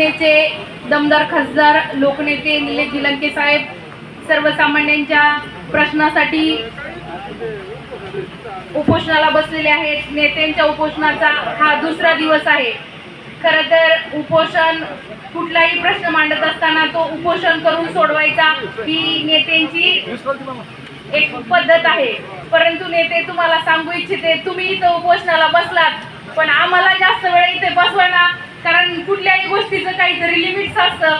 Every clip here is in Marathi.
शिवसेनेचे दमदार खासदार लोकनेते निलेश जिलंके साहेब सर्वसामान्यांच्या प्रश्नासाठी उपोषणाला बसलेले आहेत. नेत्यांच्या उपोषणाचा हा दुसरा दिवस आहे. खरं तर उपोषण कुठलाही प्रश्न मांडत असताना तो उपोषण करून सोडवायचा ही नेत्यांची एक पद्धत आहे. परंतु नेते तुम्हाला सांगू इच्छिते तुम्ही इथं उपोषणाला बसलात पण आम्हाला जास्त वेळ इथे बसवा ना. कारण कुठल्याही गोष्टीचं काहीतरी लिमिट्स असतं.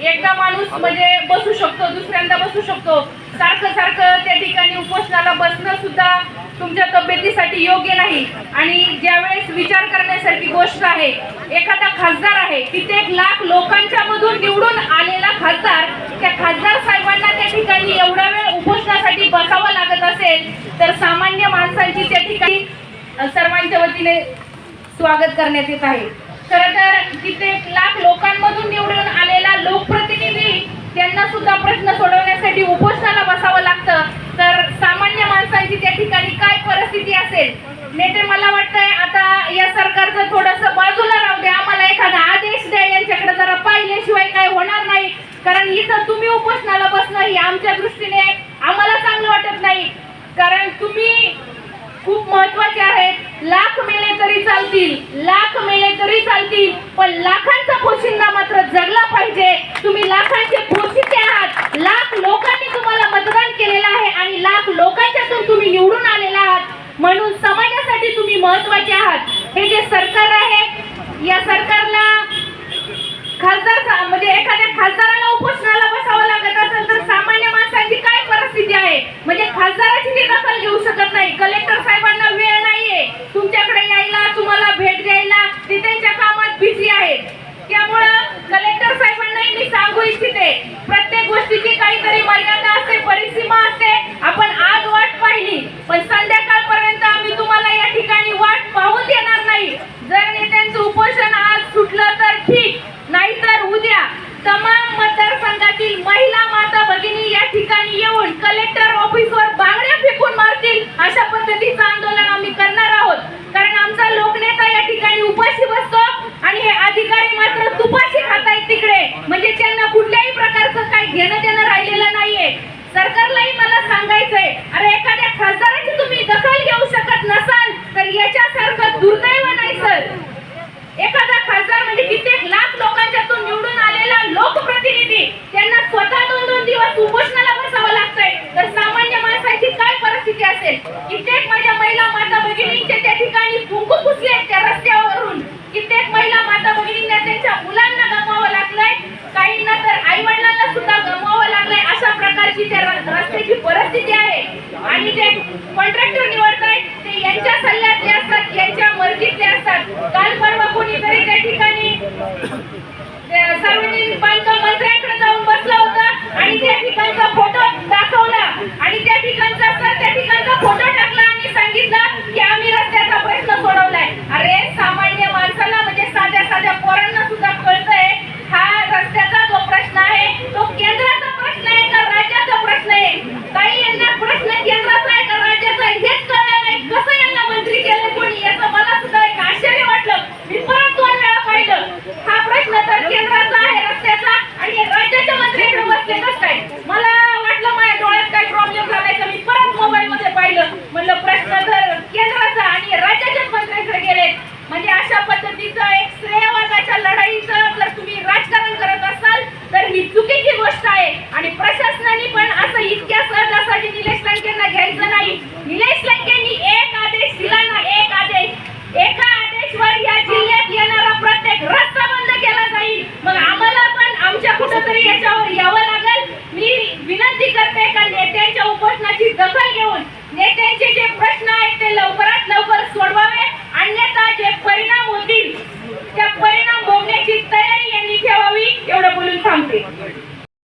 एकदा माणूस म्हणजे बसू शकतो दुसऱ्यांदा बसू शकतो. सारखं सारखं त्या ठिकाणी उपोषणाला बसणं सुद्धा तुमच्या तब्येतीसाठी योग्य नाही. आणि ज्यावेळेस विचार करण्यासारखी गोष्ट आहे एखादा खासदार आहे कित्येक लाख लोकांच्या मधून निवडून आलेला खासदार त्या खासदार साहेबांना त्या ठिकाणी एवढा वेळ उपोषणासाठी बसावं लागत असेल तर सामान्य माणसांची त्या ठिकाणी सर्वांच्या वतीने स्वागत करण्यात येत आहे. खरं तर कित्येक लाख लोकांमधून निवडून आलेला लोकप्रतिनिधी त्यांना सुद्धा प्रश्न सोडवण्यासाठी उपोषणाला बसावं लागतं. तर सामान्य माणसांची त्या ठिकाणी काय परिस्थिती असेल? नेते मला वाटतंय आता या सरकारचं थोडंसं बाजूला राहू द्या. आम्हाला एखादा आदेश द्या. यांच्याकडे जरा पाहिल्याशिवाय काय होणार नाही. कारण इथं तुम्ही उपोषणाला बसणं ही आमच्या दृष्टीने आम्हाला चांगलं वाटत नाही. कारण तुम्ही खूप महत्त्वाचे आहेत. लाख मेले तरी चालतील लाख मेले तरी चालतील पण लाखांचा पोशिंदा मात्र जगला पाहिजे. तुम्ही लाखांचे पोशिंदे आहात. लाख लोकांनी तुम्हाला मतदान केलेलं आहे आणि लाख लोकांच्यातून तुम्ही निवडून आलेला आहात. म्हणून समाजासाठी तुम्ही महत्त्वाचे आहात. हे जे सर सरकारलाही मला सांगायचंय अरे एखाद्या खासदाराची तुम्ही दखल घेऊ शकत नसाल तर याच्यासारखं दुर्दैव नाही सर. एखादा खासदार म्हणजे कित्येक लाख लोकांच्यातून निवडून आलेला लोकप्रतिनिधी त्यांना स्वतः दोन दोन दिवस उपोषणाला बसावं लागतंय. तर सामान्य माणसाची काय परिस्थिती असेल? कित्येक माझ्या महिला माता भगिनींचे त्या ठिकाणी कुंकू पुसले त्या कॉन्ट्रॅक्टर निवडतायत ते यांच्या सल्ल्यातले असतात यांच्या मर्जीतले असतात. काल परवा कोणी तरी त्या ठिकाणी सार्वजनिक não for sua